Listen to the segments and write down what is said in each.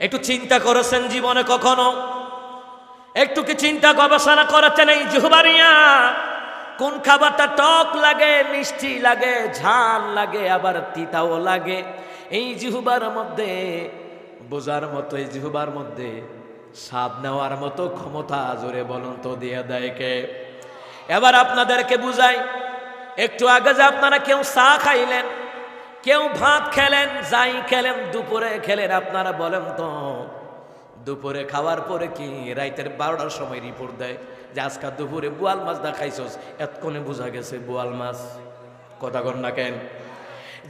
একটু চিন্তা করেছেন জীবনে কখনো? একটু কি চিন্তা গবেষণা করেছেন এই জুহবারিয়া? কোন খাবারটা টক লাগে, মিষ্টি লাগে, ঝাল লাগে, আবার তিতাও লাগে? এই জিহুবার মধ্যে, বোঝার মতো, এই জিহুবার মধ্যে স্বাদ নেওয়ার মতো ক্ষমতা জোরে বলুন তো, দিয়ে দেয় কে? এবার আপনাদেরকে বুঝাই, একটু আগে যে আপনারা কেউ চা খাইলেন কেউ ভাত খেলেন, যাই খেলেন, দুপুরে খেলেন, আপনারা বলেন তো, দুপুরে খাওয়ার পরে কি রাইতের বারোটার সময় রিপোর্ট দেয় যে আজকাল দুপুরে বোয়াল মাছ দা খাইছস? এতক্ষণে বোঝা গেছে বোয়াল মাছ। কথা কন না কেন?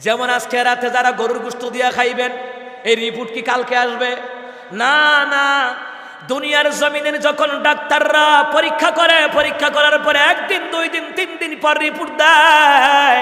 যেমন আজকে রাতে যারা গরুর গুস্ত দিয়া খাইবেন, এই রিপোর্ট কি কালকে আসবে? না না। দুনিয়ার জমিনের যখন ডাক্তাররা পরীক্ষা করে, পরীক্ষা করার পরে একদিন, দুই দিন, তিন দিন পর রিপোর্ট দেয়।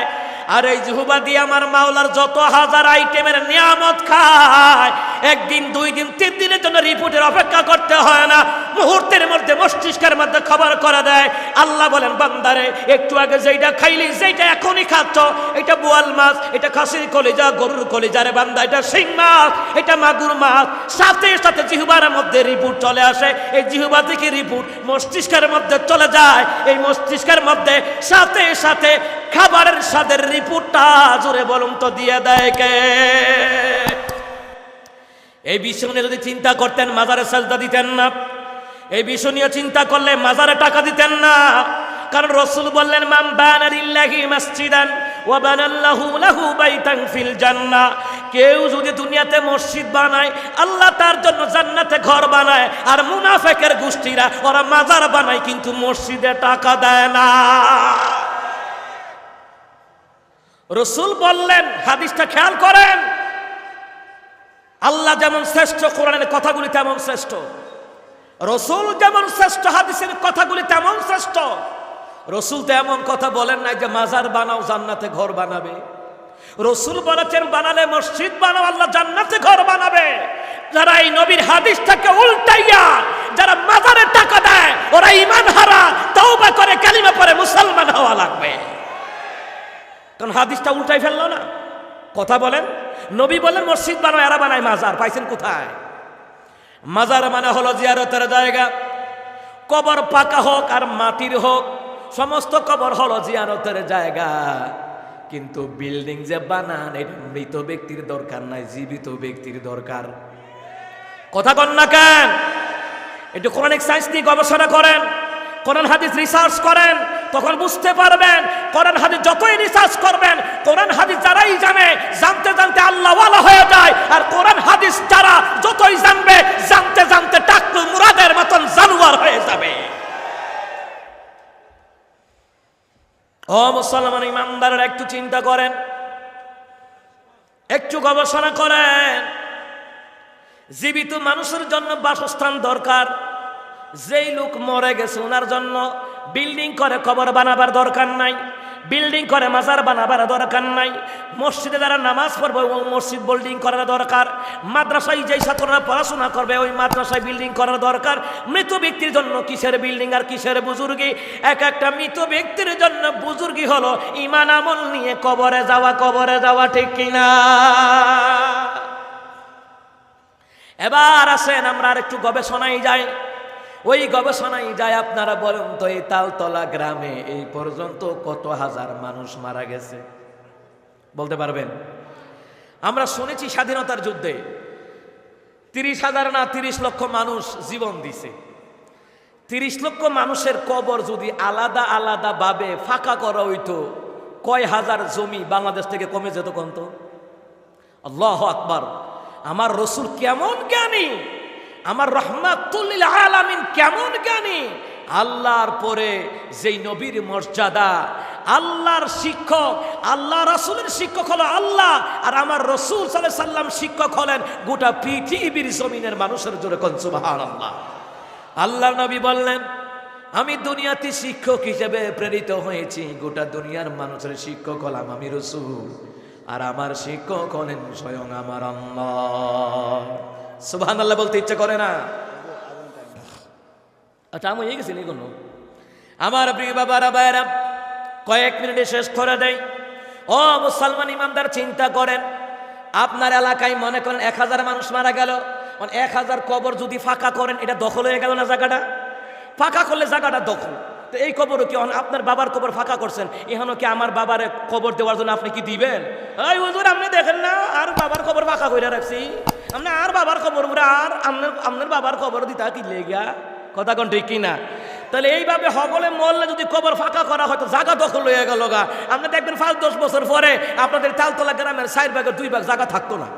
আর এই জুহুবা দিয়ে আমার মাওলার যত হাজার আইটেমের নিয়ামত খায় একদিন, দুই দিন, তিন দিনের জন্য রিপোর্টের অপেক্ষা করতে হয় না। মুহূর্তের মধ্যে মস্তিষ্কের মধ্যে খবর করে দেয়। আল্লাহ বলেন, বান্দারে, একটু আগে যেইটা খাইলি, যেইটা এখনই খাচ্ছ, এটা বোয়াল মাছ, এটা খাসির কলিজা, গরুর কলিজা রে বান্দা, এটা শিং মাছ, এটা মাগুর মাছ। সাথে সাথে জিহুবার মধ্যে রিপোর্ট চলে আসে। এই জিহুবা থেকে রিপোর্ট মস্তিষ্কের মধ্যে চলে যায়। এই মস্তিষ্কের মধ্যে সাথে সাথে খাবারের স্বাদের রিপোর্টটা জোরে বলুন তো, দিয়ে দেয় কে? এই বিষয় নিয়ে যদি চিন্তা করতেন, মাজারে সাজদা দিতেন না। এই বিষয় নিয়ে চিন্তা করলে মাজারে টাকা দিতেন না। কারণ রসুল বললেন মাম বানারিল্লাহি মসজিদান ওয়া বানাল্লাহু লাহু বাইতান ফিল জান্নাহ কেউ যদি দুনিয়াতে মসজিদ বানায়, আল্লাহ তার জন্য জান্নাতে ঘর বানায়, আর মুনাফেকের গোষ্ঠীরা ওরা মাজার বানায়, কিন্তু মসজিদে টাকা দেয় না। রসুল বললেন, হাদিসটা খেয়াল করেন। আল্লাহ যেমন শ্রেষ্ঠ, কোরআনের কথাগুলি তেমন শ্রেষ্ঠ। রসুল যেমন শ্রেষ্ঠ, হাদিসের কথাগুলি তেমন শ্রেষ্ঠ। রসুল তো এমন কথা বলেন নাই যে মাজার বানাও, জান্নাতে ঘর বানাবে। রসুল বলেছেন, বানালে মসজিদ বানাও, আল্লাহ জান্নাতে ঘর বানাবে। যারা এই নবীর হাদিসটাকে উল্টাইয়া, যারা মাজারে টাকা দেয়, ওরা ইমান হারা, তওবা করে, কালিমা পরে মুসলমান হওয়া লাগবে। কারণ হাদিসটা উল্টাই ফেলল না। কথা বলেন? নবী বলেন, মসজিদ বানায় এরা বানায় মাজার, পাইছেন কোথায়? মাজার মানে হলো জিয়ারতের জায়গা। কবর পাকা হোক আর মাটির হোক, সমস্ত কবর হলো জিয়ারতের জায়গা। কিন্তু বিল্ডিং যে বানান, এটা মৃত ব্যক্তির দরকার নাই, জীবিত ব্যক্তির দরকার। কথা কন না কেন? একটু কোরআনিক সায়েন্স নিয়ে গবেষণা করেন, কোরআন হাদিস রিসার্চ করেন, তখন বুঝতে পারবেন, কোরআন হাদিস যতই রিসার্চ করবেন, কোরআন হাদিস যারাই জানে, জানতে জানতে আল্লাহওয়ালা হয়ে যায়। আর কোরআন, হাদিস যারা যতই জানবে, জানতে জানতে টাকলু মুরাদের মতন জানোয়ার হয়ে যাবে। ও মুসলমান ইমানদারের, একটু চিন্তা করেন। একটু গবেষণা করেন। জীবিত মানুষের জন্য বাসস্থান দরকার। যেই লোক মরে গেছে ওনার জন্য বিল্ডিং করে কবর বানাবার দরকার নাই। বিল্ডিং করে মাজার বানাবার দরকার নাই। মসজিদে যারা নামাজ পড়বে ওই মসজিদ বিল্ডিং করার দরকার। মাদ্রাসায় যেই ছাত্ররা পড়াশোনা করবে, ওই মাদ্রাসায় বিল্ডিং করার দরকার। মৃত ব্যক্তির জন্য কিসের বিল্ডিং আর কিসের বুজুর্গি? এক একটা মৃত ব্যক্তির জন্য বুজুর্গি হলো ইমান আমল নিয়ে কবরে যাওয়া কবরে যাওয়া ঠিক কিনা? এবার আসেন, আমরা আর একটু গবেষণায় যাই। ওই গবেষণায় যায় আপনারা বলুন তো, এই তালতলা গ্রামে এই পর্যন্ত কত হাজার মানুষ মারা গেছে? বলতে পারবেন? আমরা শুনেছি স্বাধীনতার যুদ্ধে তিরিশ হাজার না তিরিশ লক্ষ মানুষ জীবন দিছে। তিরিশ লক্ষ মানুষের কবর যদি আলাদা আলাদা ভাবে ফাঁকা করা হইতো, কয় হাজার জমি বাংলাদেশ থেকে কমে যেত কন্ত আল্লাহ আকবার। আমার রসুল কেমন জ্ঞানী! আমার রহমাতুল্লিল আলামিন কেমন জ্ঞানী? আল্লাহর পরে যেই নবীর মর্যাদা, আল্লাহর শিক্ষক, আল্লাহ রসুলের শিক্ষক হলো আল্লাহ, আর আমার রসুল সাল্লাহ সাল্লাম শিক্ষক হলেন গোটা পৃথিবীর জমিনের মানুষের জোরে কনসুবাহান আল্লাহ আল্লাহ নবী বললেন, আমি দুনিয়াতে শিক্ষক হিসেবে প্রেরিত হয়েছি, গোটা দুনিয়ার মানুষের শিক্ষক হলাম আমি রসুল, আর আমার শিক্ষক হলেন স্বয়ং আমার আল্লাহ। সুবহান আল্লাহ বলতে ইচ্ছে করে না। আচ্ছা আমি হয়ে গেছি নি কোনো আমার প্রিয় বাবারা ভাইয়েরা কয়েক মিনিটে শেষ করে দেয় ও মুসলমান ইমানদার চিন্তা করেন আপনার এলাকায় মনে করেন এক হাজার মানুষ মারা গেল। মানে এক হাজার কবর যদি ফাঁকা করেন এটা দখল হয়ে গেল না জায়গাটা? ফাঁকা করলে জায়গাটা দখল। তো এই কবরও কি আপনার বাবার কবর ফাঁকা করছেন? এখানেও কি আমার বাবার কবর দেওয়ার জন্য আপনি কি দিবেন? এই হুজুর, আপনি দেখেন না, আর বাবার কবর ফাঁকা করে রাখছি। আপনি আর বাবার কবর উপরে আর আপনার আপনার বাবার কবর দিতা কি লেগা কথা কোন ঠিক কিনা? তাহলে এইভাবে হগলে মরলে যদি কবর ফাঁকা করা হয়তো জায়গা দখল হয়ে গেল গা। আপনি দেখবেন পাঁচ, দশ বছর পরে আপনাদের তালতলা গ্রামের চার ভাগের দুই ভাগ জায়গা থাকতো না।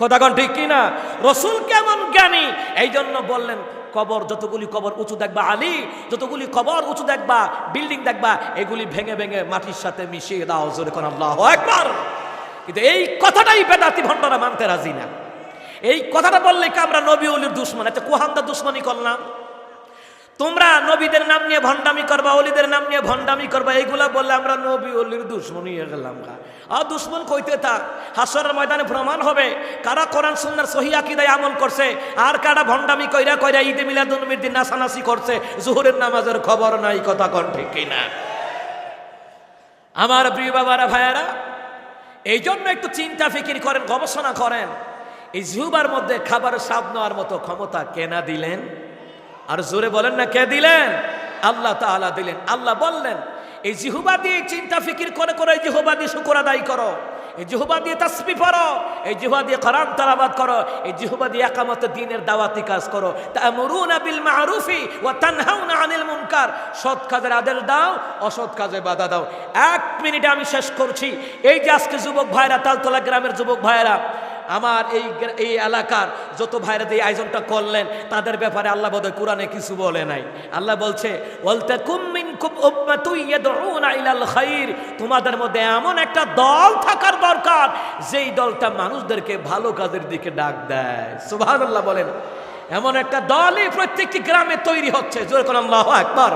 কথা কন ঠিক কিনা? রসুল কেমন জ্ঞানী? এই জন্য বললেন কবর, যতগুলি কবর উঁচু দেখবা, আলী, যতগুলি কবর উঁচু দেখবা, বিল্ডিং দেখবা, এগুলি ভেঙে ভেঙে মাটির সাথে মিশিয়ে দাও, জোরে কোন আল্লাহ একবার কিন্তু এই কথাটাই বেদাতি ভণ্ডরা মানতে রাজি না। এই কথাটা বললে কি আমরা নবী অলির দুশ্মন? একটা কোহান্দা দুশ্মনী করলাম। তোমরা নবীদের নাম নিয়ে ভণ্ডামি করবা, অলিদের নাম নিয়ে ভণ্ডামি করবা, এইগুলা বললে আমরা নবী অলির দুশ্মনী হয়ে গেলাম। আর দুশ্মন কইতে তা হাসরের ময়দানে প্রমাণ হবে, কারা কোরআন সুন্দর সহি আকিদায় আমল করছে, আর কারা ভণ্ডামি কইরা কইরা ঈদে মিলাদুন্নবীর দিন নাসানাসি করছে, জোহরের নামাজের খবর নাই, কথা কন ঠিক কিনা আমার প্রিয় বাবারা, ভাইয়ারা এই জন্য একটু চিন্তা ফিকির করেন, গবেষণা করেন, এই জিহুবার মধ্যে খাবারের স্বাদ নেওয়ার মতো ক্ষমতা কেনা দিলেন আর জোরে বলেন না, কে দিলেন? আল্লাহ তাআলা দিলেন। আল্লাহ বললেন, এই জিহুবা দিয়ে চিন্তা ফিকির করে করে এই জিহুবা দিয়ে শুকর আদায় করো। এই জিহুবা দিয়ে তাসবি পড়ো। এই জিহুবা দিয়ে কোরআন তালাবাদ করো। এই জিহুবা দিয়ে একামত দিনের দাওয়াতি কাজ করো। তা'মুরুনা বিল মা'রুফি ওয়া তানহাউনা আনিল মুনকার। সৎ কাজের আদেশ দাও, অসৎ কাজে বাধা দাও। এক মিনিটে আমি শেষ করছি। এই যে আজকে যুবক ভাইরা, তালতলা গ্রামের যুবক ভাইরা আমার এই এই এলাকার যত ভাইরা এই আয়োজনটা করলেন, তাদের ব্যাপারে আল্লাহ বোধহয় কোরআনে কিছু বলে নাই। আল্লাহ বলছে তোমাদের মধ্যে এমন একটা দল থাকার দরকার, যেই দলটা মানুষদেরকে ভালো কাজের দিকে ডাক দেয়। সুবহানাল্লাহ বলেন। এমন একটা দলই প্রত্যেকটি গ্রামে তৈরি হচ্ছে। জোর কোন আল্লাহ একবার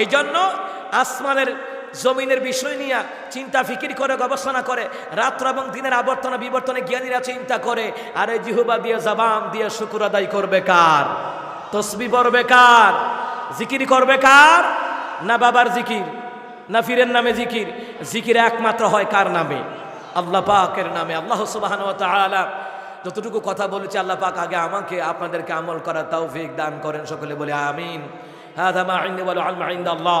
এই জন্য আসমানের জমিনের বিষয় নিয়ে চিন্তা, ফিকির করে, গবেষণা করে, রাত্র এবং দিনের আবর্তন, বিবর্তনে জ্ঞানীরা চিন্তা করে, আর এই জিহুবা দিয়ে জবাম দিয়ে শুকুর আদায় করবে কার? তসবি পড়বে কার? জিকির করবে কার? না বাবার জিকির, না ফিরের নামে জিকির জিকির একমাত্র হয় কার নামে? আল্লাহ পাকের নামে। আল্লাহ সুবাহান যতটুকু কথা বলেছে, আল্লাহ পাক আগে আমাকে, আপনাদেরকে আমল করা তৌফিক দান করেন। সকলে বলে আমিন। হ্যাঁ আল্লাহ